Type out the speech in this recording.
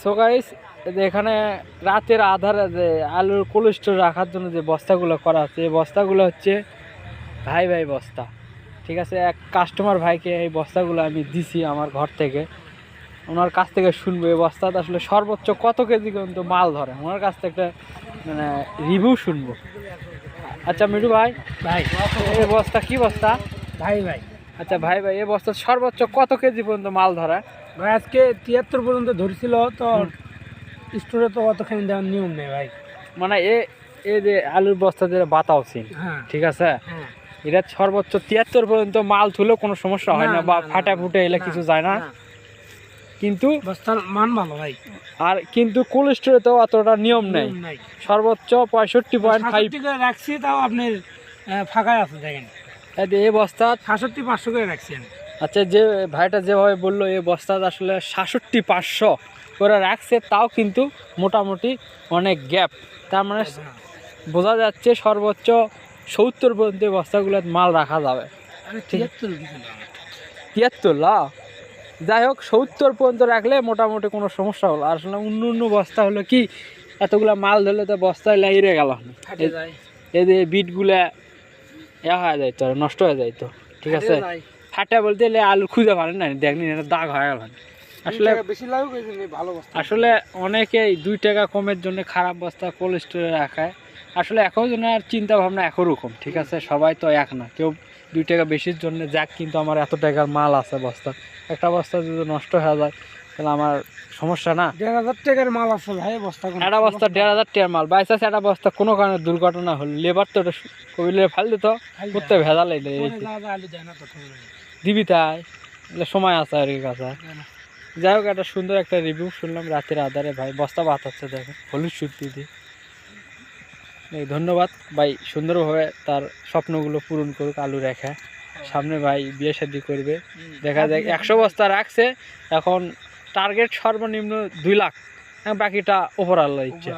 So guys এখানে রাতের আধারে যে আলুর কোল্ড স্টোর রাখার জন্য যে বস্তাগুলো করা আছে এই বস্তাগুলো হচ্ছে ভাই ভাই বস্তা। ঠিক আছে এক কাস্টমার ভাইকে এই বস্তাগুলো আমি দিছি আমার ঘর থেকে। ওনার কাছ থেকে শুনব এই বস্তাতে আসলে সর্বোচ্চ কত কেজি পর্যন্ত মাল ধরে? ওনার কাছ থেকে একটা মানে রিভিউ শুনব। আচ্ছা মিঠু ভাই ভাই। এই বস্তা কি বস্তা? ভাই ভাই। আচ্ছা ভাই ভাই এই বস্তা সর্বোচ্চ কত কেজি পর্যন্ত মাল ধরে? ভাই আজকে তিয়াত্তর পর্যন্ত ধরছিল তো স্টোরে তো অতখানি দেওয়ার নিয়ম নেই ভাই। মানে এ এই যে আলুর বস্তা যে বাতাও সিন হ্যাঁ। ঠিক আছে? হ্যাঁ। এটা সর্বোচ্চ তিয়াত্তর পর্যন্ত মাল তুলেও কোনো সমস্যা হয় না বা ফাটা ফুটে এলে কিছু যায় না। কিন্তু বস্তার মান ভালো ভাই। আর কিন্তু কোল্ড স্টোরে তো অতটা নিয়ম নেই। সর্বোচ্চ পঁয়ষট্টি পয়েন্ট ফাইভ রাখছি তাও আপনি ফাঁকাই আছে দেখেন। এই বস্তা সাতষট্টি পাঁচশো করে রাখছি আমি। আচ্ছা যে ভাইটা যেভাবে বলল এই বস্তা আসলে সাতষট্টি পাঁচশো। করে রাখছে তাও কিন্তু মোটামুটি অনেক গ্যাপ। তার মানে বোঝা যাচ্ছে সর্বোচ্চ সত্তর পর্যন্ত এই বস্তাগুলোর মাল রাখা যাবে। তিয়াত্তর লা যাই হোক সত্তর পর্যন্ত রাখলে মোটামুটি কোনো সমস্যা হলো আসলে অন্য অন্য বস্তা হলো কি এতগুলা মাল ধরলে তো বস্তায় লাগিয়ে গেল। এই যে বিটগুলা এ হয়ে যাইতো আর নষ্ট হয়ে যাইতো। ঠিক আছে? ফাটে বলতে এলে আলু খুঁজে পারেন না দেখনি এটা দাগ হয়ে গেল। আসলে আসলে অনেকেই দুই টাকা কমের জন্য খারাপ বস্তা কোল্ড স্টোরে রাখায়। আসলে এখন আর চিন্তা ভাবনা একরকম ঠিক আছে? সবাই তো এক না কেউ দুই টাকা বেশির জন্য যাক কিন্তু আমার এত টাকার মাল আছে বস্তা। একটা বস্তা যদি নষ্ট হয়ে যায় তাহলে আমার সমস্যা না? দেড় হাজার টাকার মাল আছে ভাই বস্তা একটা বস্তা দেড় হাজার টাকার মাল বাইশ আছে একটা বস্তা কোনো কারণে দুর্ঘটনা হলো। লেবার তো ওটা কবিলে ফাল দিত করতে। ভেজাল দিবি তাই? সময় আছে আর কি কাছে। যাই হোক একটা সুন্দর একটা রিভিউ শুনলাম রাতের আধারে ভাই। বস্তা বাতাচ্ছে দেখেন হলুদ সুতি দিয়ে। ধন্যবাদ ভাই সুন্দরভাবে তার স্বপ্নগুলো পূরণ করুক আলু রেখা। সামনে ভাই বিয়ে শাদি করবে। দেখা যায় একশো বস্তা রাখছে। এখন টার্গেট সর্বনিম্ন দুই লাখ। হ্যাঁ, বাকিটা ওপর আল্লাহ ইচ্ছা।